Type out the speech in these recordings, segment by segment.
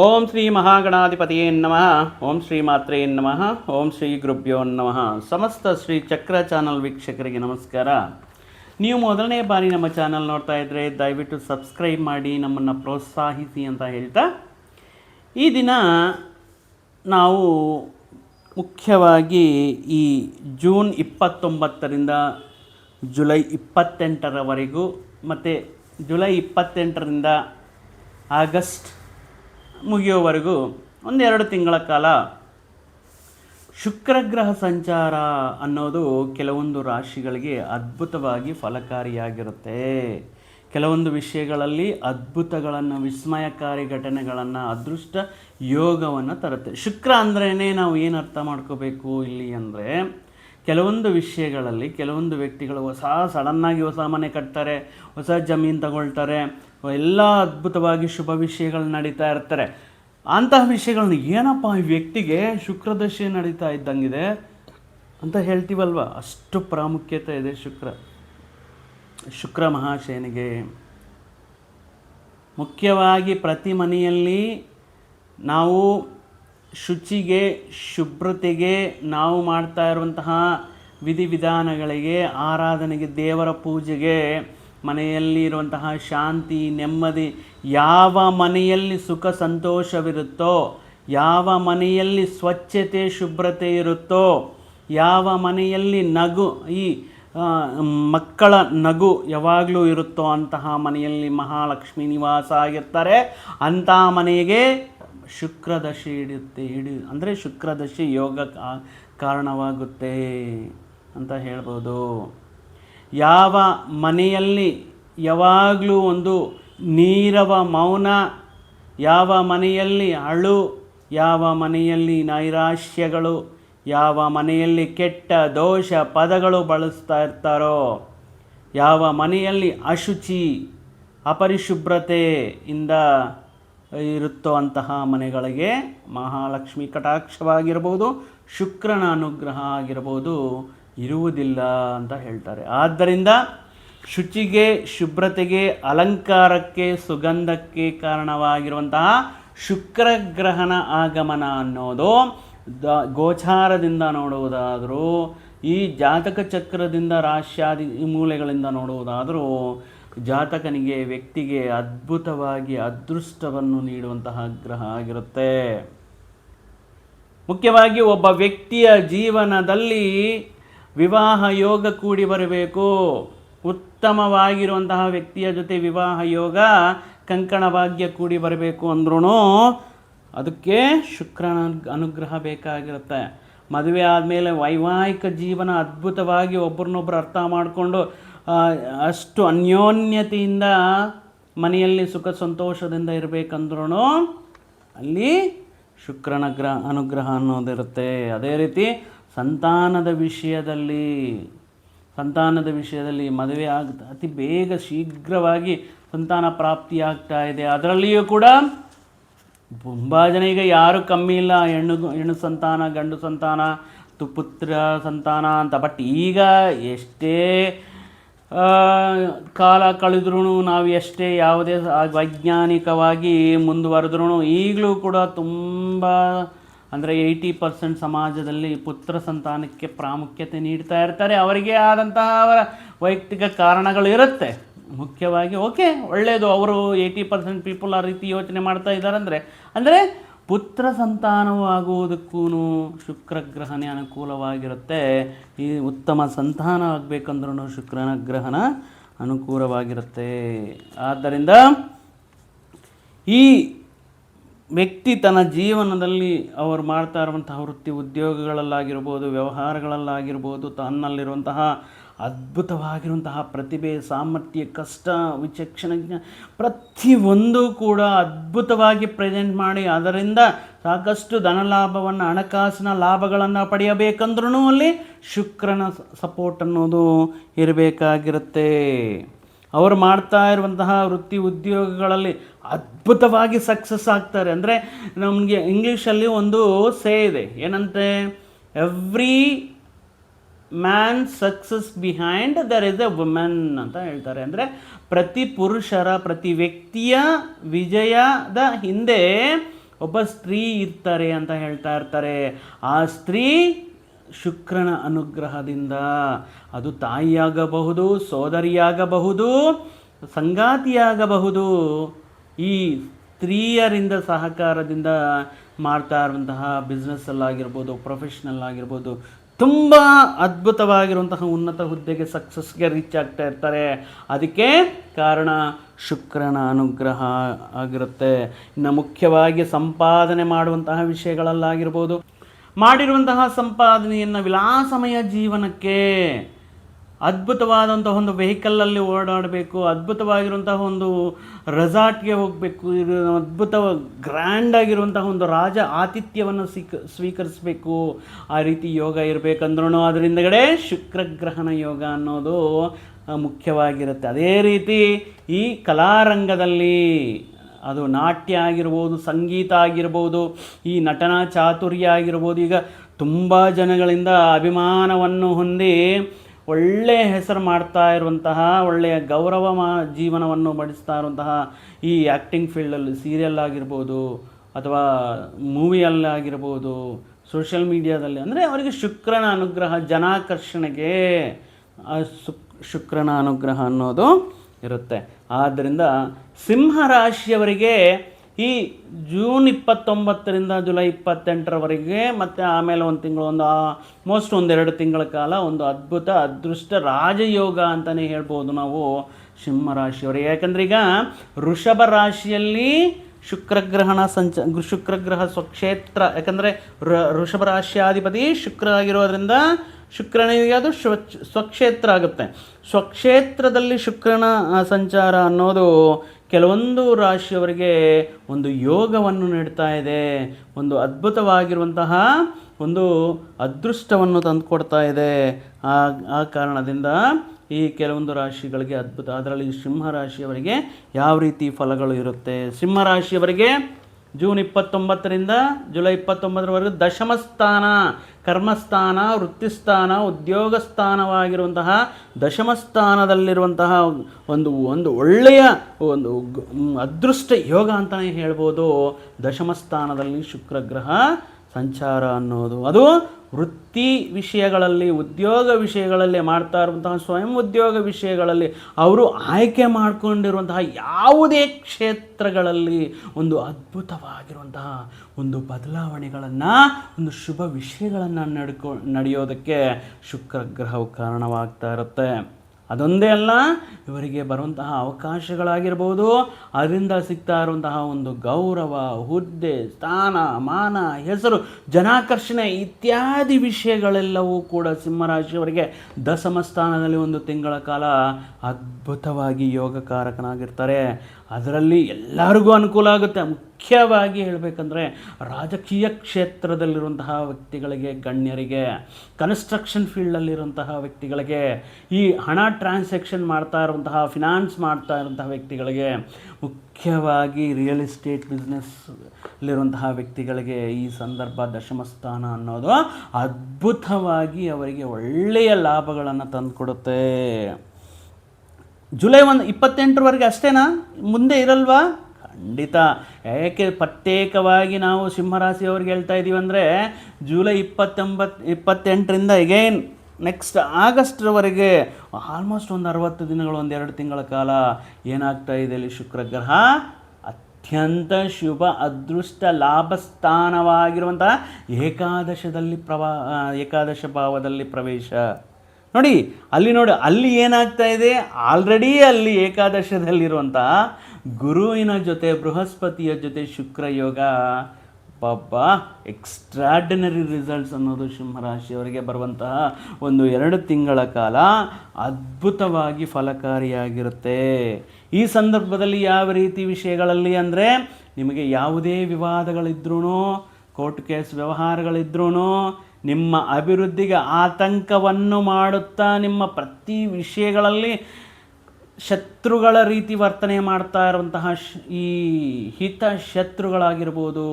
ಓಂ ಶ್ರೀ ಮಹಾಗಣಾಧಿಪತಿಯೇ ನಮಃ. ಓಂ ಶ್ರೀ ಮಾತ್ರೇ ನಮಃ. ಓಂ ಶ್ರೀ ಗುರುಭ್ಯೋ ನಮಃ. ಸಮಸ್ತ ಶ್ರೀ ಚಕ್ರ ಚಾನಲ್ ವೀಕ್ಷಕರಿಗೆ ನಮಸ್ಕಾರ. ನೀವು ಮೊದಲನೇ ಬಾರಿ ನಮ್ಮ ಚಾನಲ್ ನೋಡ್ತಾ ಇದ್ದರೆ ದಯವಿಟ್ಟು ಸಬ್ಸ್ಕ್ರೈಬ್ ಮಾಡಿ, ನಮ್ಮನ್ನು ಪ್ರೋತ್ಸಾಹಿಸಿ ಅಂತ ಹೇಳ್ತಾ. ಈ ದಿನ ನಾವು ಮುಖ್ಯವಾಗಿ ಈ ಜೂನ್ ಇಪ್ಪತ್ತೊಂಬತ್ತರಿಂದ ಜುಲೈ ಇಪ್ಪತ್ತೆಂಟರವರೆಗೂ ಮತ್ತು ಜುಲೈ ಇಪ್ಪತ್ತೆಂಟರಿಂದ ಆಗಸ್ಟ್ ಮುಗಿಯೋವರೆಗೂ ಒಂದೆರಡು ತಿಂಗಳ ಕಾಲ ಶುಕ್ರಗ್ರಹ ಸಂಚಾರ ಅನ್ನೋದು ಕೆಲವೊಂದು ರಾಶಿಗಳಿಗೆ ಅದ್ಭುತವಾಗಿ ಫಲಕಾರಿಯಾಗಿರುತ್ತೆ. ಕೆಲವೊಂದು ವಿಷಯಗಳಲ್ಲಿ ಅದ್ಭುತಗಳನ್ನು, ವಿಸ್ಮಯಕಾರಿ ಘಟನೆಗಳನ್ನು, ಅದೃಷ್ಟ ಯೋಗವನ್ನು ತರುತ್ತೆ. ಶುಕ್ರ ಅಂದ್ರೇ ನಾವು ಏನು ಅರ್ಥ ಮಾಡ್ಕೋಬೇಕು ಇಲ್ಲಿ ಅಂದರೆ, ಕೆಲವೊಂದು ವಿಷಯಗಳಲ್ಲಿ ಕೆಲವೊಂದು ವ್ಯಕ್ತಿಗಳು ಹೊಸ, ಸಡನ್ನಾಗಿ ಹೊಸ ಮನೆ ಕಟ್ತಾರೆ, ಹೊಸ ಜಮೀನು ತಗೊಳ್ತಾರೆ ಎಲ್ಲ ಅದ್ಭುತವಾಗಿ ಶುಭ ವಿಷಯಗಳು ನಡೀತಾ ಇರ್ತಾರೆ. ಅಂತಹ ವಿಷಯಗಳನ್ನ ಏನಪ್ಪ ಈ ವ್ಯಕ್ತಿಗೆ ಶುಕ್ರದಶೆ ನಡೀತಾ ಇದ್ದಂಗಿದೆ ಅಂತ ಹೇಳ್ತೀವಲ್ವ? ಅಷ್ಟು ಪ್ರಾಮುಖ್ಯತೆ ಇದೆ ಶುಕ್ರ. ಶುಕ್ರ ಮಹಾಶಯನಿಗೆ. ಮುಖ್ಯವಾಗಿ ಪ್ರತಿ ಮನೆಯಲ್ಲಿ ನಾವು ಶುಚಿಗೆ, ಶುಭ್ರತೆಗೆ, ನಾವು ಮಾಡ್ತಾ ಇರುವಂತಹ ವಿಧಿವಿಧಾನಗಳಿಗೆ, ಆರಾಧನೆಗೆ, ದೇವರ ಪೂಜೆಗೆ ಮನೆಯಲ್ಲಿ ಇರುವಂತಹ ಶಾಂತಿ, ನೆಮ್ಮದಿ, ಯಾವ ಮನೆಯಲ್ಲಿ ಸುಖ ಸಂತೋಷವಿರುತ್ತೋ, ಯಾವ ಮನೆಯಲ್ಲಿ ಸ್ವಚ್ಛತೆ, ಶುಭ್ರತೆ ಇರುತ್ತೋ, ಯಾವ ಮನೆಯಲ್ಲಿ ನಗು, ಈ ಮಕ್ಕಳ ನಗು ಯಾವಾಗಲೂ ಇರುತ್ತೋ ಅಂತಹ ಮನೆಯಲ್ಲಿ ಮಹಾಲಕ್ಷ್ಮಿ ನಿವಾಸ ಆಗಿರ್ತಾರೆ. ಅಂಥ ಮನೆಗೆ ಶುಕ್ರದಶಿ ಹಿಡಿಯುತ್ತೆ ಹಿಡಿ ಅಂದರೆ ಶುಕ್ರದಶಿ ಯೋಗ ಕಾರಣವಾಗುತ್ತೆ ಅಂತ ಹೇಳ್ಬೋದು. ಯಾವ ಮನೆಯಲ್ಲಿ ಯಾವಾಗಲೂ ಒಂದು ನೀರವ ಮೌನ, ಯಾವ ಮನೆಯಲ್ಲಿ ಅಳು, ಯಾವ ಮನೆಯಲ್ಲಿ ನೈರಾಶ್ಯಗಳು, ಯಾವ ಮನೆಯಲ್ಲಿ ಕೆಟ್ಟ ದೋಷ ಪದಗಳು ಬಳಸ್ತಾ ಇರ್ತಾರೋ, ಯಾವ ಮನೆಯಲ್ಲಿ ಅಶುಚಿ ಅಪರಿಶುಭ್ರತೆಯಿಂದ ಇರುತ್ತೋ ಅಂತಹ ಮನೆಗಳಿಗೆ ಮಹಾಲಕ್ಷ್ಮಿ ಕಟಾಕ್ಷವಾಗಿರ್ಬೋದು, ಶುಕ್ರನ ಅನುಗ್ರಹ ಆಗಿರ್ಬೋದು ಇರುವುದಿಲ್ಲ ಅಂತ ಹೇಳ್ತಾರೆ. ಆದ್ದರಿಂದ ಶುಚಿಗೆ, ಶುಭ್ರತೆಗೆ, ಅಲಂಕಾರಕ್ಕೆ, ಸುಗಂಧಕ್ಕೆ ಕಾರಣವಾಗಿರುವಂತಹ ಶುಕ್ರಗ್ರಹಣ ಆಗಮನ ಅನ್ನೋದು ದ ಗೋಚಾರದಿಂದ ನೋಡುವುದಾದರೂ, ಈ ಜಾತಕ ಚಕ್ರದಿಂದ ರಾಶ್ಯಾದಿ ಮೂಲೆಗಳಿಂದ ನೋಡುವುದಾದರೂ, ಜಾತಕನಿಗೆ, ವ್ಯಕ್ತಿಗೆ ಅದ್ಭುತವಾಗಿ ಅದೃಷ್ಟವನ್ನು ನೀಡುವಂತಹ ಗ್ರಹ ಆಗಿರುತ್ತೆ. ಮುಖ್ಯವಾಗಿ ಒಬ್ಬ ವ್ಯಕ್ತಿಯ ಜೀವನದಲ್ಲಿ ವಿವಾಹ ಯೋಗ ಕೂಡಿ ಬರಬೇಕು. ಉತ್ತಮವಾಗಿರುವಂತಹ ವ್ಯಕ್ತಿಯ ಜೊತೆ ವಿವಾಹ ಯೋಗ ಕಂಕಣ ಭಾಗ್ಯ ಕೂಡಿ ಬರಬೇಕು ಅಂದ್ರೂ ಅದಕ್ಕೆ ಶುಕ್ರನ ಅನುಗ್ರಹ ಬೇಕಾಗಿರುತ್ತೆ. ಮದುವೆ ಆದಮೇಲೆ ವೈವಾಹಿಕ ಜೀವನ ಅದ್ಭುತವಾಗಿ ಒಬ್ಬರನ್ನೊಬ್ಬರು ಅರ್ಥ ಮಾಡಿಕೊಂಡು ಅಷ್ಟು ಅನ್ಯೋನ್ಯತೆಯಿಂದ ಮನೆಯಲ್ಲಿ ಸುಖ ಸಂತೋಷದಿಂದ ಇರಬೇಕಂದ್ರೂ ಅಲ್ಲಿ ಶುಕ್ರನ ಗ್ರಹ ಅನುಗ್ರಹ ಅನ್ನೋದಿರುತ್ತೆ. ಅದೇ ರೀತಿ ಸಂತಾನದ ವಿಷಯದಲ್ಲಿ ಸಂತಾನದ ವಿಷಯದಲ್ಲಿ ಮದುವೆ ಆಗ್ತಾ ಅತಿ ಬೇಗ ಶೀಘ್ರವಾಗಿ ಸಂತಾನ ಪ್ರಾಪ್ತಿಯಾಗ್ತಾ ಇದೆ. ಅದರಲ್ಲಿಯೂ ಕೂಡ ತುಂಬ ಜನ ಈಗ ಯಾರು ಕಮ್ಮಿ ಇಲ್ಲ. ಹೆಣ್ಣು ಹೆಣ್ಣು ಸಂತಾನ, ಗಂಡು ಸಂತಾನ ಪುತ್ರ ಸಂತಾನ ಅಂತ. ಬಟ್ ಈಗ ಎಷ್ಟೇ ಕಾಲ ಕಳೆದ್ರೂ ನಾವು ಎಷ್ಟೇ ಯಾವುದೇ ವೈಜ್ಞಾನಿಕವಾಗಿ ಮುಂದುವರೆದ್ರೂ ಈಗಲೂ ಕೂಡ ತುಂಬ ಅಂದರೆ ಏಯ್ಟಿ ಪರ್ಸೆಂಟ್ ಸಮಾಜದಲ್ಲಿ ಪುತ್ರ ಸಂತಾನಕ್ಕೆ ಪ್ರಾಮುಖ್ಯತೆ ನೀಡ್ತಾ ಇರ್ತಾರೆ. ಅವರಿಗೆ ಆದಂತಹ ಅವರ ವೈಯಕ್ತಿಕ ಕಾರಣಗಳು ಇರುತ್ತೆ. ಮುಖ್ಯವಾಗಿ, ಓಕೆ ಒಳ್ಳೆಯದು ಅವರು ಏಯ್ಟಿ ಪರ್ಸೆಂಟ್ ಪೀಪಲ್ ಆ ರೀತಿ ಯೋಚನೆ ಮಾಡ್ತಾ ಇದ್ದಾರೆ ಅಂದರೆ ಅಂದರೆ ಪುತ್ರ ಸಂತಾನವು ಆಗುವುದಕ್ಕೂ ಶುಕ್ರಗ್ರಹನೇ ಅನುಕೂಲವಾಗಿರುತ್ತೆ. ಈ ಉತ್ತಮ ಸಂತಾನ ಆಗಬೇಕಂದ್ರೂ ಶುಕ್ರನ ಗ್ರಹಣ ಅನುಕೂಲವಾಗಿರುತ್ತೆ. ಆದ್ದರಿಂದ ಈ ವ್ಯಕ್ತಿ ತನ್ನ ಜೀವನದಲ್ಲಿ ಅವರು ಮಾಡ್ತಾ ಇರುವಂತಹ ವೃತ್ತಿ ಉದ್ಯೋಗಗಳಲ್ಲಾಗಿರ್ಬೋದು, ವ್ಯವಹಾರಗಳಲ್ಲಾಗಿರ್ಬೋದು, ತನ್ನಲ್ಲಿರುವಂತಹ ಅದ್ಭುತವಾಗಿರುವಂತಹ ಪ್ರತಿಭೆ, ಸಾಮರ್ಥ್ಯ, ಕಷ್ಟ, ವಿಚಕ್ಷಣ ಪ್ರತಿಯೊಂದು ಕೂಡ ಅದ್ಭುತವಾಗಿ ಪ್ರೆಸೆಂಟ್ ಮಾಡಿ ಅದರಿಂದ ಸಾಕಷ್ಟು ಧನಲಾಭವನ್ನು ಹಣಕಾಸಿನ ಲಾಭಗಳನ್ನು ಪಡೆಯಬೇಕಂದ್ರೂ ಅಲ್ಲಿ ಶುಕ್ರನ ಸಪೋರ್ಟ್ ಅನ್ನೋದು ಇರಬೇಕಾಗಿರುತ್ತೆ. ಅವರು ಮಾಡ್ತಾ ಇರುವಂತಹ ವೃತ್ತಿ ಉದ್ಯೋಗಗಳಲ್ಲಿ ಅದ್ಭುತವಾಗಿ ಸಕ್ಸಸ್ ಆಗ್ತಾರೆ. ಅಂದರೆ ನಮಗೆ ಇಂಗ್ಲೀಷಲ್ಲಿ ಒಂದು ಸೇ ಇದೆ. ಏನಂತೆ? Every man success behind there is a women ಅಂತ ಹೇಳ್ತಾರೆ. ಅಂದರೆ ಪ್ರತಿ ಪುರುಷರ, ಪ್ರತಿ ವ್ಯಕ್ತಿಯ ವಿಜಯದ ಹಿಂದೆ ಒಬ್ಬ ಸ್ತ್ರೀ ಇರ್ತಾರೆ ಅಂತ ಹೇಳ್ತಾ ಇರ್ತಾರೆ. ಆ ಸ್ತ್ರೀ ಶುಕ್ರನ ಅನುಗ್ರಹದಿಂದ ಅದು ತಾಯಿಯಾಗಬಹುದು, ಸೋದರಿಯಾಗಬಹುದು, ಸಂಗಾತಿಯಾಗಬಹುದು. ಈ ಸ್ತ್ರೀಯರಿಂದ ಸಹಕಾರದಿಂದ ಮಾಡ್ತಾ ಇರುವಂತಹ ಬಿಸ್ನೆಸ್ಸಲ್ಲಾಗಿರ್ಬೋದು ಪ್ರೊಫೆಷ್ನಲ್ ಆಗಿರ್ಬೋದು ತುಂಬ ಅದ್ಭುತವಾಗಿರುವಂತಹ ಉನ್ನತ ಹುದ್ದೆಗೆ ಸಕ್ಸಸ್ಗೆ ರೀಚ್ ಆಗ್ತಾ ಇರ್ತಾರೆ. ಅದಕ್ಕೆ ಕಾರಣ ಶುಕ್ರನ ಅನುಗ್ರಹ ಆಗಿರುತ್ತೆ. ಇನ್ನು ಮುಖ್ಯವಾಗಿ ಸಂಪಾದನೆ ಮಾಡುವಂತಹ ವಿಷಯಗಳಲ್ಲಾಗಿರ್ಬೋದು. ಮಾಡಿರುವಂತಹ ಸಂಪಾದನೆಯನ್ನು ವಿಲಾಸಮಯ ಜೀವನಕ್ಕೆ ಅದ್ಭುತವಾದಂತಹ ಒಂದು ವೆಹಿಕಲಲ್ಲಿ ಓಡಾಡಬೇಕು, ಅದ್ಭುತವಾಗಿರುವಂತಹ ಒಂದು ರೆಸಾರ್ಟ್ಗೆ ಹೋಗಬೇಕು ಅದ್ಭುತ ಗ್ರ್ಯಾಂಡ್ ಆಗಿರುವಂತಹ ಒಂದು ರಾಜ ಆತಿಥ್ಯವನ್ನು ಸ್ವೀಕ ಸ್ವೀಕರಿಸಬೇಕು. ಆ ರೀತಿ ಯೋಗ ಇರಬೇಕಂದ್ರೂ ಅದರಿಂದಗಡೆ ಶುಕ್ರಗ್ರಹಣ ಯೋಗ ಅನ್ನೋದು ಮುಖ್ಯವಾಗಿರುತ್ತೆ. ಅದೇ ರೀತಿ ಈ ಕಲಾರಂಗದಲ್ಲಿ ಅದು ನಾಟ್ಯ ಆಗಿರ್ಬೋದು, ಸಂಗೀತ ಆಗಿರ್ಬೋದು, ಈ ನಟನಾ ಚಾತುರ್ಯ ಆಗಿರ್ಬೋದು, ಈಗ ತುಂಬ ಜನಗಳಿಂದ ಅಭಿಮಾನವನ್ನು ಹೊಂದಿ ಒಳ್ಳೆಯ ಹೆಸರು ಮಾಡ್ತಾ ಇರುವಂತಹ ಒಳ್ಳೆಯ ಗೌರವ ಮಾ ಜೀವನವನ್ನು ಬಡಿಸ್ತಾ ಇರುವಂತಹ ಈ ಆ್ಯಕ್ಟಿಂಗ್ ಫೀಲ್ಡಲ್ಲಿ ಸೀರಿಯಲ್ ಆಗಿರ್ಬೋದು ಅಥವಾ ಮೂವಿಯಲ್ಲಾಗಿರ್ಬೋದು ಸೋಷಿಯಲ್ ಮೀಡಿಯಾದಲ್ಲಿ ಅಂದರೆ ಅವರಿಗೆ ಶುಕ್ರನ ಅನುಗ್ರಹ, ಜನಾಕರ್ಷಣೆಗೆ ಶುಕ್ರನ ಅನುಗ್ರಹ ಅನ್ನೋದು ಇರುತ್ತೆ. ಆದ್ದರಿಂದ ಸಿಂಹ ರಾಶಿಯವರಿಗೆ ಈ ಜೂನ್ ಇಪ್ಪತ್ತೊಂಬತ್ತರಿಂದ ಜುಲೈ ಇಪ್ಪತ್ತೆಂಟರವರೆಗೆ ಮತ್ತು ಆಮೇಲೆ ಒಂದು ತಿಂಗಳು, ಒಂದು ಮೋಸ್ಟ್ ಒಂದೆರಡು ತಿಂಗಳ ಕಾಲ ಒಂದು ಅದ್ಭುತ ಅದೃಷ್ಟ ರಾಜಯೋಗ ಅಂತಲೇ ಹೇಳ್ಬೋದು ನಾವು ಸಿಂಹ ರಾಶಿಯವರಿಗೆ ಯಾಕಂದ್ರೆ ಈಗ ಋಷಭ ರಾಶಿಯಲ್ಲಿ ಶುಕ್ರಗ್ರಹಣ ಸಂಚ, ಶುಕ್ರಗ್ರಹ ಸ್ವಕ್ಷೇತ್ರ, ಯಾಕಂದರೆ ಋಷಭ ರಾಶಿಯಾಧಿಪತಿ ಶುಕ್ರ ಆಗಿರೋದ್ರಿಂದ ಶುಕ್ರನಿಗೆ ಅದು ಸ್ವ ಸ್ವಕ್ಷೇತ್ರ ಆಗುತ್ತೆ. ಸ್ವಕ್ಷೇತ್ರದಲ್ಲಿ ಶುಕ್ರನ ಸಂಚಾರ ಅನ್ನೋದು ಕೆಲವೊಂದು ರಾಶಿಯವರಿಗೆ ಒಂದು ಯೋಗವನ್ನು ನೀಡ್ತಾ ಇದೆ, ಒಂದು ಅದ್ಭುತವಾಗಿರುವಂತಹ ಒಂದು ಅದೃಷ್ಟವನ್ನು ತಂದುಕೊಡ್ತಾ ಇದೆ. ಆ ಆ ಕಾರಣದಿಂದ ಈ ಕೆಲವೊಂದು ರಾಶಿಗಳಿಗೆ ಅದ್ಭುತ, ಅದರಲ್ಲಿ ಸಿಂಹ ರಾಶಿಯವರಿಗೆ ಯಾವ ರೀತಿ ಫಲಗಳು ಇರುತ್ತೆ? ಸಿಂಹ ರಾಶಿಯವರಿಗೆ ಜೂನ್ ಇಪ್ಪತ್ತೊಂಬತ್ತರಿಂದ ಜುಲೈ ಇಪ್ಪತ್ತೊಂಬತ್ತರವರೆಗೂ ದಶಮ ಸ್ಥಾನ. ಕರ್ಮಸ್ಥಾನ, ವೃತ್ತಿಸ್ಥಾನ ಉದ್ಯೋಗ ದಶಮಸ್ಥಾನದಲ್ಲಿರುವಂತಹ ದಶಮ ಸ್ಥಾನದಲ್ಲಿರುವಂತಹ ಒಂದು ಒಂದು ಒಳ್ಳೆಯ ಒಂದು ಅದೃಷ್ಟ ಯೋಗ ಅಂತಲೇ ಹೇಳ್ಬೋದು. ದಶಮಸ್ಥಾನದಲ್ಲಿ ಶುಕ್ರಗ್ರಹ ಸಂಚಾರ ಅನ್ನೋದು. ಅದು ವೃತ್ತಿ ವಿಷಯಗಳಲ್ಲಿ, ಉದ್ಯೋಗ ವಿಷಯಗಳಲ್ಲಿ ಮಾಡ್ತಾ ಇರುವಂತಹ, ಸ್ವಯಂ ಉದ್ಯೋಗ ವಿಷಯಗಳಲ್ಲಿ ಅವರು ಆಯ್ಕೆ ಮಾಡಿಕೊಂಡಿರುವಂತಹ ಯಾವುದೇ ಕ್ಷೇತ್ರಗಳಲ್ಲಿ ಒಂದು ಅದ್ಭುತವಾಗಿರುವಂತಹ ಒಂದು ಬದಲಾವಣೆಗಳನ್ನು, ಒಂದು ಶುಭ ವಿಷಯಗಳನ್ನು ನಡ್ಕೊ, ನಡೆಯೋದಕ್ಕೆ ಶುಕ್ರಗ್ರಹವು ಕಾರಣವಾಗ್ತಾ ಇರುತ್ತೆ. ಅದೊಂದೇ ಅಲ್ಲ, ಇವರಿಗೆ ಬರುವಂತಹ ಅವಕಾಶಗಳಾಗಿರ್ಬೋದು, ಅದರಿಂದ ಸಿಗ್ತಾ ಇರುವಂತಹ ಒಂದು ಗೌರವ, ಹುದ್ದೆ, ಸ್ಥಾನ, ಮಾನ, ಹೆಸರು, ಜನಾಕರ್ಷಣೆ ಇತ್ಯಾದಿ ವಿಷಯಗಳೆಲ್ಲವೂ ಕೂಡ ಸಿಂಹರಾಶಿಯವರಿಗೆ ದಶಮ ಸ್ಥಾನದಲ್ಲಿ ಒಂದು ತಿಂಗಳ ಕಾಲ ಅದ್ಭುತವಾಗಿ ಯೋಗಕಾರಕನಾಗಿರ್ತಾರೆ. ಅದರಲ್ಲಿ ಎಲ್ಲರಿಗೂ ಅನುಕೂಲ ಆಗುತ್ತೆ. ಮುಖ್ಯವಾಗಿ ಹೇಳಬೇಕಂದ್ರೆ ರಾಜಕೀಯ ಕ್ಷೇತ್ರದಲ್ಲಿರುವಂತಹ ವ್ಯಕ್ತಿಗಳಿಗೆ, ಗಣ್ಯರಿಗೆ ಕನ್ಸ್ಟ್ರಕ್ಷನ್ ಫೀಲ್ಡಲ್ಲಿರುವಂತಹ ವ್ಯಕ್ತಿಗಳಿಗೆ, ಈ ಹಣ ಟ್ರಾನ್ಸಾಕ್ಷನ್ ಮಾಡ್ತಾ ಇರುವಂತಹ ಫಿನಾನ್ಸ್ ಮಾಡ್ತಾ ಇರುವಂತಹ ವ್ಯಕ್ತಿಗಳಿಗೆ, ಮುಖ್ಯವಾಗಿ ರಿಯಲ್ ಎಸ್ಟೇಟ್ ಬಿಸ್ನೆಸ್ಲಿರುವಂತಹ ವ್ಯಕ್ತಿಗಳಿಗೆ ಈ ಸಂದರ್ಭ ದಶಮ ಸ್ಥಾನ ಅನ್ನೋದು ಅದ್ಭುತವಾಗಿ ಅವರಿಗೆ ಒಳ್ಳೆಯ ಲಾಭಗಳನ್ನು ತಂದುಕೊಡುತ್ತೆ. ಜುಲೈ ಒಂದು, ಇಪ್ಪತ್ತೆಂಟರವರೆಗೆ ಅಷ್ಟೇನಾ? ಮುಂದೆ ಇರಲ್ವಾ? ಖಂಡಿತ. ಯಾಕೆ ಪ್ರತ್ಯೇಕವಾಗಿ ನಾವು ಸಿಂಹರಾಶಿಯವ್ರಿಗೆ ಹೇಳ್ತಾ ಇದ್ದೀವಿ ಅಂದರೆ, ಜುಲೈ ಇಪ್ಪತ್ತೊಂಬತ್ತು ಇಪ್ಪತ್ತೆಂಟರಿಂದ ಎಗೈನ್ ನೆಕ್ಸ್ಟ್ ಆಗಸ್ಟ್ವರೆಗೆ ಆಲ್ಮೋಸ್ಟ್ ಒಂದು ಅರವತ್ತು ದಿನಗಳು, ಒಂದು ಎರಡು ತಿಂಗಳ ಕಾಲ ಏನಾಗ್ತಾ ಇದೆ ಇಲ್ಲಿ ಶುಕ್ರಗ್ರಹ? ಅತ್ಯಂತ ಶುಭ ಅದೃಷ್ಟ ಲಾಭ ಸ್ಥಾನವಾಗಿರುವಂತಹ ಏಕಾದಶದಲ್ಲಿ ಪ್ರವಾ, ಏಕಾದಶ ಭಾವದಲ್ಲಿ ಪ್ರವೇಶ. ನೋಡಿ, ಅಲ್ಲಿ ನೋಡಿ, ಅಲ್ಲಿ ಏನಾಗ್ತಾ ಇದೆ? ಆಲ್ರೆಡಿ ಅಲ್ಲಿ ಏಕಾದಶದಲ್ಲಿರುವಂತಹ ಗುರುವಿನ ಜೊತೆ, ಬೃಹಸ್ಪತಿಯ ಜೊತೆ ಶುಕ್ರ ಯೋಗ ಪಾಪ ಎಕ್ಸ್ಟ್ರಾರ್ಡಿನರಿ ರಿಸಲ್ಟ್ಸ್ ಅನ್ನೋದು ಸಿಂಹರಾಶಿಯವರಿಗೆ ಬರುವಂತಹ ಒಂದು ಎರಡು ತಿಂಗಳ ಕಾಲ ಅದ್ಭುತವಾಗಿ ಫಲಕಾರಿಯಾಗಿರುತ್ತೆ. ಈ ಸಂದರ್ಭದಲ್ಲಿ ಯಾವ ರೀತಿ ವಿಷಯಗಳಲ್ಲಿ ಅಂದರೆ, ನಿಮಗೆ ಯಾವುದೇ ವಿವಾದಗಳಿದ್ರೂ ಕೋರ್ಟ್ ಕೇಸ್ ವ್ಯವಹಾರಗಳಿದ್ರೂ ನಿಮ್ಮ ಅಭಿವೃದ್ಧಿಗೆ ಆತಂಕವನ್ನು ಮಾಡುತ್ತಾ ನಿಮ್ಮ ಪ್ರತಿ ವಿಷಯಗಳಲ್ಲಿ ಶತ್ರುಗಳ ರೀತಿ ವರ್ತನೆ ಮಾಡ್ತಾ ಇರುವಂತಹ ಈ ಹಿತ ಶತ್ರುಗಳಾಗಿರ್ಬೋದು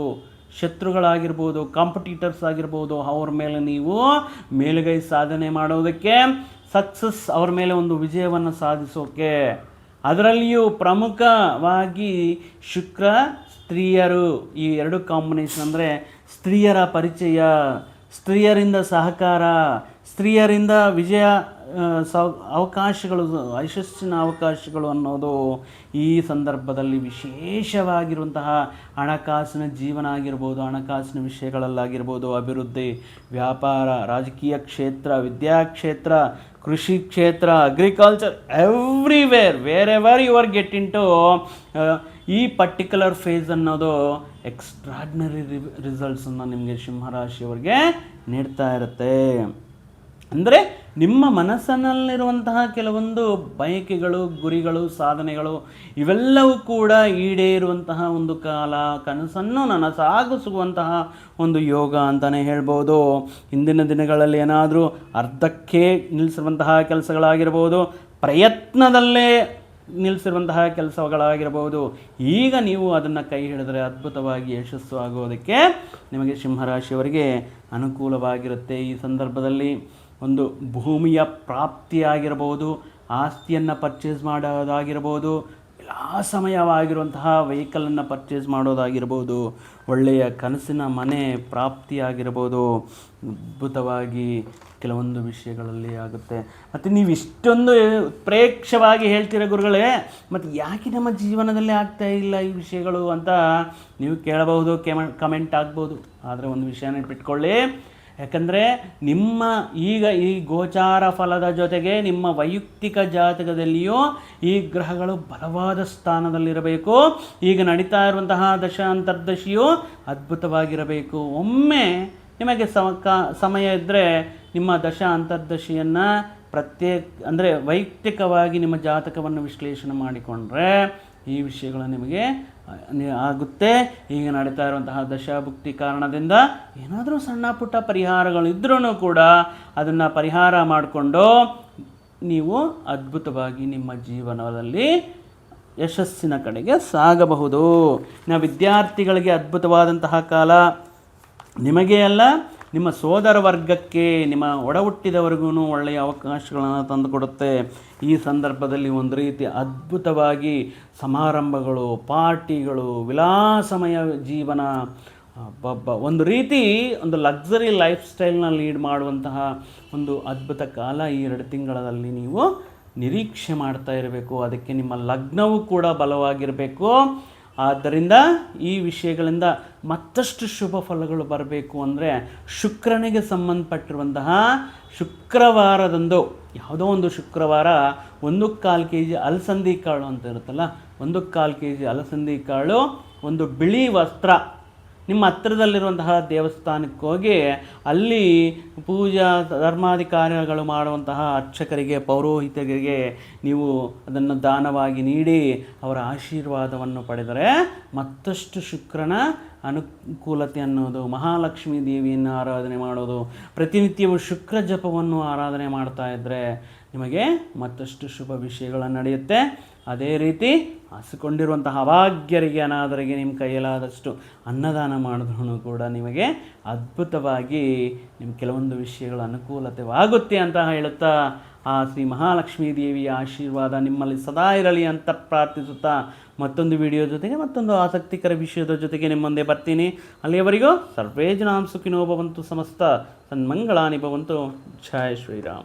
ಶತ್ರುಗಳಾಗಿರ್ಬೋದು ಕಾಂಪಿಟೀಟರ್ಸ್ ಆಗಿರ್ಬೋದು, ಅವ್ರ ಮೇಲೆ ನೀವು ಮೇಲುಗೈ ಸಾಧನೆ ಮಾಡೋದಕ್ಕೆ ಸಕ್ಸಸ್ ಅವ್ರ ಮೇಲೆ ಒಂದು ವಿಜಯವನ್ನು ಸಾಧಿಸೋಕೆ. ಅದರಲ್ಲಿಯೂ ಪ್ರಮುಖವಾಗಿ ಶುಕ್ರ, ಸ್ತ್ರೀಯರು. ಈ ಎರಡು ಕಾಂಬಿನೇಷನ್ ಅಂದರೆ ಸ್ತ್ರೀಯರ ಪರಿಚಯ. ಸ್ತ್ರೀಯರಿಂದ ಸಹಕಾರ, ಸ್ತ್ರೀಯರಿಂದ ವಿಜಯ ಸ, ಅವಕಾಶಗಳು, ಯಶಸ್ಸಿನ ಅವಕಾಶಗಳು ಅನ್ನೋದು ಈ ಸಂದರ್ಭದಲ್ಲಿ ವಿಶೇಷವಾಗಿರುವಂತಹ ಹಣಕಾಸಿನ ಜೀವನ ಆಗಿರ್ಬೋದು, ಹಣಕಾಸಿನ ವಿಷಯಗಳಲ್ಲಾಗಿರ್ಬೋದು, ಅಭಿವೃದ್ಧಿ, ವ್ಯಾಪಾರ, ರಾಜಕೀಯ ಕ್ಷೇತ್ರ, ವಿದ್ಯಾಕ್ಷೇತ್ರ, ಕೃಷಿ ಕ್ಷೇತ್ರ agriculture everywhere wherever you are get into ಈ ಪರ್ಟಿಕ್ಯುಲರ್ ಫೇಸ್ ಅನ್ನೋದು ಎಕ್ಸ್ಟ್ರಾಡ್ನರಿ ರಿಸಲ್ಟ್ಸನ್ನು ನಿಮಗೆ ಸಿಂಹರಾಶಿಯವರಿಗೆ ನೀಡ್ತಾ ಇರುತ್ತೆ. ಅಂದರೆ ನಿಮ್ಮ ಮನಸ್ಸಿನಲ್ಲಿರುವಂತಹ ಕೆಲವೊಂದು ಬಯಕೆಗಳು, ಗುರಿಗಳು, ಸಾಧನೆಗಳು ಇವೆಲ್ಲವೂ ಕೂಡ ಈಡೇ ಇರುವಂತಹ ಒಂದು ಕಾಲ, ಕನಸನ್ನು ನನಸಾಗಿಸುವಂತಹ ಒಂದು ಯೋಗ ಅಂತಲೇ ಹೇಳ್ಬೋದು. ಹಿಂದಿನ ದಿನಗಳಲ್ಲಿ ಏನಾದರೂ ಅರ್ಧಕ್ಕೆ ನಿಲ್ಲಿಸಿರುವಂತಹ ಕೆಲಸಗಳಾಗಿರ್ಬೋದು, ಪ್ರಯತ್ನದಲ್ಲೇ ನಿಲ್ಲಿಸಿರುವಂತಹ ಕೆಲಸಗಳಾಗಿರಬಹುದು. ಈಗ ನೀವು ಅದನ್ನು ಕೈ ಹಿಡಿದರೆ ಅದ್ಭುತವಾಗಿ ಯಶಸ್ಸು ಆಗೋದಕ್ಕೆ ನಿಮಗೆ ಸಿಂಹರಾಶಿಯವರಿಗೆ ಅನುಕೂಲವಾಗಿರುತ್ತೆ. ಈ ಸಂದರ್ಭದಲ್ಲಿ ಒಂದು ಭೂಮಿಯ ಪ್ರಾಪ್ತಿಯಾಗಿರಬಹುದು, ಆಸ್ತಿಯನ್ನು ಪರ್ಚೇಸ್ ಮಾಡೋದಾಗಿರ್ಬೋದು ವಿಲಾಸಮಯವಾಗಿರುವಂತಹ ವೆಹಿಕಲನ್ನು ಪರ್ಚೇಸ್ ಮಾಡೋದಾಗಿರ್ಬೋದು, ಒಳ್ಳೆಯ ಕನಸಿನ ಮನೆ ಪ್ರಾಪ್ತಿಯಾಗಿರ್ಬೋದು, ಅದ್ಭುತವಾಗಿ ಕೆಲವೊಂದು ವಿಷಯಗಳಲ್ಲಿ ಆಗುತ್ತೆ. ಮತ್ತು ನೀವು ಇಷ್ಟೊಂದು ಪ್ರೇಕ್ಷವಾಗಿ ಹೇಳ್ತೀರ ಗುರುಗಳೇ, ಮತ್ತು ಯಾಕೆ ನಮ್ಮ ಜೀವನದಲ್ಲಿ ಆಗ್ತಾ ಇಲ್ಲ ಈ ವಿಷಯಗಳು ಅಂತ ನೀವು ಕೇಳಬಹುದು, ಕೆಮ ಕಮೆಂಟ್ ಆಗ್ಬೋದು. ಆದರೆ ಒಂದು ವಿಷಯ ನೆನ್ಪಿಟ್ಕೊಳ್ಳಿ ಯಾಕಂದರೆ ನಿಮ್ಮ ಈಗ ಈ ಗೋಚಾರ ಫಲದ ಜೊತೆಗೆ ನಿಮ್ಮ ವೈಯಕ್ತಿಕ ಜಾತಕದಲ್ಲಿಯೂ ಈ ಗ್ರಹಗಳು ಬಲವಾದ ಸ್ಥಾನದಲ್ಲಿರಬೇಕು. ಈಗ ನಡೀತಾ ಇರುವಂತಹ ದಶ ಅಂತರ್ದಶಿಯು ಅದ್ಭುತವಾಗಿರಬೇಕು. ಒಮ್ಮೆ ನಿಮಗೆ ಸಮಯ ಇದ್ದರೆ ನಿಮ್ಮ ದಶ ಅಂತರ್ದಶಿಯನ್ನು ಪ್ರತ್ಯೇಕ ಅಂದರೆ ವೈಯಕ್ತಿಕವಾಗಿ ನಿಮ್ಮ ಜಾತಕವನ್ನು ವಿಶ್ಲೇಷಣೆ ಮಾಡಿಕೊಂಡ್ರೆ ಈ ವಿಷಯಗಳು ನಿಮಗೆ ಆಗುತ್ತೆ. ಈಗ ನಡೀತಾ ಇರುವಂತಹ ದಶಾಭುಕ್ತಿ ಕಾರಣದಿಂದ ಏನಾದರೂ ಸಣ್ಣ ಪುಟ್ಟ ಪರಿಹಾರಗಳಿದ್ರೂ ಕೂಡ ಅದನ್ನು ಪರಿಹಾರ ಮಾಡಿಕೊಂಡು ನೀವು ಅದ್ಭುತವಾಗಿ ನಿಮ್ಮ ಜೀವನದಲ್ಲಿ ಯಶಸ್ಸಿನ ಕಡೆಗೆ ಸಾಗಬಹುದು. ನಾವು ವಿದ್ಯಾರ್ಥಿಗಳಿಗೆ ಅದ್ಭುತವಾದಂತಹ ಕಾಲ ನಿಮಗೆ ಅಲ್ಲ ನಿಮ್ಮ ಸೋದರ ವರ್ಗಕ್ಕೆ, ನಿಮ್ಮ ಒಡ ಹುಟ್ಟಿದವರಿಗೂ ಒಳ್ಳೆಯ ಅವಕಾಶಗಳನ್ನು ತಂದುಕೊಡುತ್ತೆ. ಈ ಸಂದರ್ಭದಲ್ಲಿ ಒಂದು ರೀತಿ ಅದ್ಭುತವಾಗಿ ಸಮಾರಂಭಗಳು, ಪಾರ್ಟಿಗಳು, ವಿಲಾಸಮಯ ಜೀವನ ಬಬ್ಬ ಒಂದು ರೀತಿ ಒಂದು ಲಕ್ಸರಿ ಲೈಫ್ ಸ್ಟೈಲ್ನ ಲೀಡ್ ಮಾಡುವಂತಹ ಒಂದು ಅದ್ಭುತ ಕಾಲ ಈ ಎರಡು ತಿಂಗಳಲ್ಲಿ ನೀವು ನಿರೀಕ್ಷೆ ಮಾಡ್ತಾ ಇರಬೇಕು. ಅದಕ್ಕೆ ನಿಮ್ಮ ಲಗ್ನವೂ ಕೂಡ ಬಲವಾಗಿರಬೇಕು. ಆದ್ದರಿಂದ ಈ ವಿಷಯಗಳಿಂದ ಮತ್ತಷ್ಟು ಶುಭ ಫಲಗಳು ಬರಬೇಕು ಅಂದರೆ ಶುಕ್ರನಿಗೆ ಸಂಬಂಧಪಟ್ಟಿರುವಂತಹ ಶುಕ್ರವಾರದಂದು, ಯಾವುದೋ ಒಂದು ಶುಕ್ರವಾರ ಒಂದು ಕಾಲು ಕೆ ಜಿ ಅಲಸಂದಿ ಕಾಳು ಅಂತ ಇರುತ್ತಲ್ಲ, ಒಂದು ಕಾಲು ಕೆ ಜಿ ಅಲಸಂದಿ ಕಾಳು, ಒಂದು ಬಿಳಿ ವಸ್ತ್ರ ನಿಮ್ಮ ಹತ್ತಿರದಲ್ಲಿರುವಂತಹ ದೇವಸ್ಥಾನಕ್ಕೆ ಹೋಗಿ ಅಲ್ಲಿ ಪೂಜಾ ಧರ್ಮಾಧಿಕಾರಿಗಳು ಮಾಡುವಂತಹ ಅರ್ಚಕರಿಗೆ, ಪೌರೋಹಿತರಿಗೆ ನೀವು ಅದನ್ನು ದಾನವಾಗಿ ನೀಡಿ ಅವರ ಆಶೀರ್ವಾದವನ್ನು ಪಡೆದರೆ ಮತ್ತಷ್ಟು ಶುಕ್ರನ ಅನುಕೂಲತೆ ಅನ್ನೋದು, ಮಹಾಲಕ್ಷ್ಮೀ ದೇವಿಯನ್ನು ಆರಾಧನೆ ಮಾಡೋದು, ಪ್ರತಿನಿತ್ಯವೂ ಶುಕ್ರ ಜಪವನ್ನು ಆರಾಧನೆ ಮಾಡ್ತಾ ಇದ್ದರೆ ನಿಮಗೆ ಮತ್ತಷ್ಟು ಶುಭ ವಿಷಯಗಳು ನಡೆಯುತ್ತೆ. ಅದೇ ರೀತಿ ಹಸಿಕೊಂಡಿರುವಂತಹ ಅಭಾಗ್ಯರಿಗೆ ಅನಾಥರಿಗೆ ನಿಮ್ಮ ಕೈಯಲ್ಲಾದಷ್ಟು ಅನ್ನದಾನ ಮಾಡಿದ್ರೂ ಕೂಡ ನಿಮಗೆ ಅದ್ಭುತವಾಗಿ ನಿಮ್ಮ ಕೆಲವೊಂದು ವಿಷಯಗಳ ಅನುಕೂಲತೆವಾಗುತ್ತೆ ಅಂತ ಹೇಳುತ್ತಾ, ಆ ಶ್ರೀ ಮಹಾಲಕ್ಷ್ಮೀ ದೇವಿಯ ಆಶೀರ್ವಾದ ನಿಮ್ಮಲ್ಲಿ ಸದಾ ಇರಲಿ ಅಂತ ಪ್ರಾರ್ಥಿಸುತ್ತಾ, ಮತ್ತೊಂದು ವಿಡಿಯೋ ಜೊತೆಗೆ ಮತ್ತೊಂದು ಆಸಕ್ತಿಕರ ವಿಷಯದ ಜೊತೆಗೆ ನಿಮ್ಮ ಮುಂದೆ ಬರ್ತೀನಿ. ಅಲ್ಲಿಯವರೆಗೂ ಸರ್ವೇ ಜನಾಂ ಸುಖಿನೋ ಭವಂತು ಸಮಸ್ತ, ಸನ್ಮಂಗಳಾನಿ ಭವಂತು. ಜಯ ಶ್ರೀರಾಮ್.